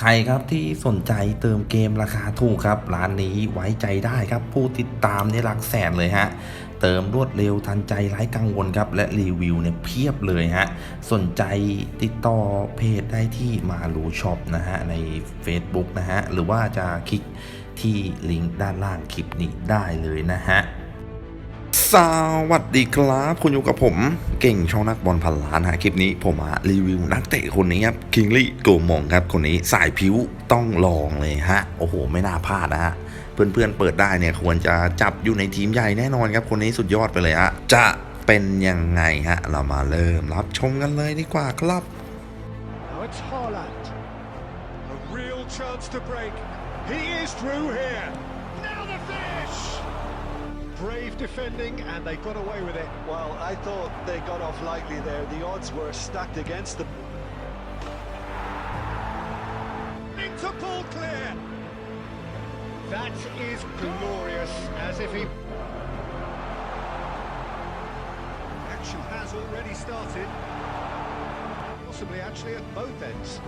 ใครครับที่สนใจเติมเกมราคาถูกครับ ร้านนี้ไว้ใจได้ครับ ผู้ติดตามในหลักแสนเลยฮะ เติมรวดเร็วทันใจไร้กังวลครับ และรีวิวเนี่ยเพียบเลยฮะ สนใจติดต่อเพจได้ที่มารูช็อปนะฮะ ใน Facebook นะฮะ หรือว่าจะคลิกที่ลิงก์ด้านล่างคลิปนี้ได้เลยนะฮะ สวัสดีครับ คุณอยู่กับผม เก่งช่องนักบอลพันล้านฮะคลิปนี้ผมมารีวิวนักเตะคนนี้ครับคิงลี่โกมองครับ คนนี้สายผิวต้องลองเลยฮะ โอ้โห ไม่น่าพลาดนะฮะ เพื่อนๆเปิดได้เนี่ย ควรจะจับอยู่ในทีมใหญ่แน่นอนครับ คนนี้สุดยอดไปเลยฮะ จะเป็นยังไงฮะ เรามาเริ่มรับชมกันเลยดีกว่าครับ Now it's Haaland. A real chance to break. He is through here. Now the finish. Brave defending, and they got away with it. Well, I thought they got off lightly there. The odds were stacked against them. Into ball clear. That is glorious, as if he. Action has already started. Possibly actually at both ends.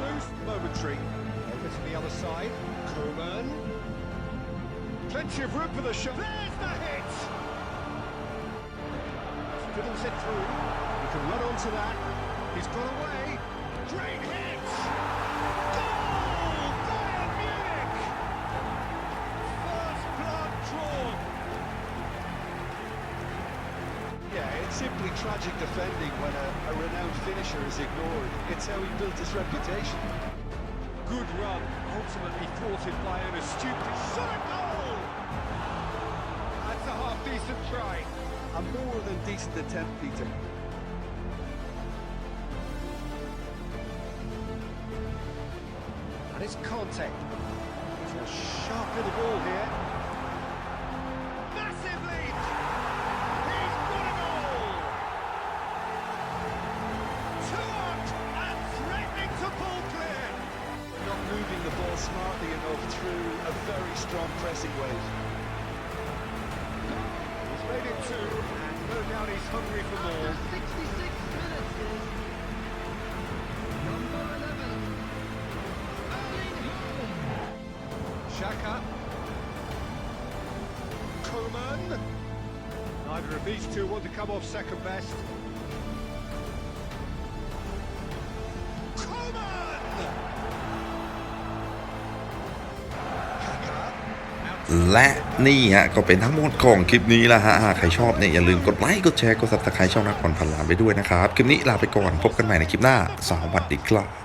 Loose momentary. Over to the other side. Koeman. Plenty of room for the shot. There's the hit! Fiddles it through. He can run onto that. He's got away. Great hit! Goal! Yeah, it's simply tragic defending when a, a renowned finisher is ignored. It's how he built his reputation. Good run, ultimately thwarted by an astute shot goal! That's a half-decent try. A more than decent attempt, Peter. And it's Conte. He's a sharp little ball here. Very strong pressing wave. He's made it two, and no doubt he's hungry for more. 66 minutes is number 11, Erling Haaland. Shaka. Coman. Neither of these two want to come off second best. และนี่ฮะก็เป็นทั้งหมดของคลิปนี้ละฮะใครชอบเนี่ยอย่าลืมกดไลค์กดแชร์กดซับสไครต์ช่องนักบอลพันล้านไปด้วยนะครับ คลิปนี้ลาไปก่อนพบกันใหม่ในคลิปหน้า สวัสดีครับ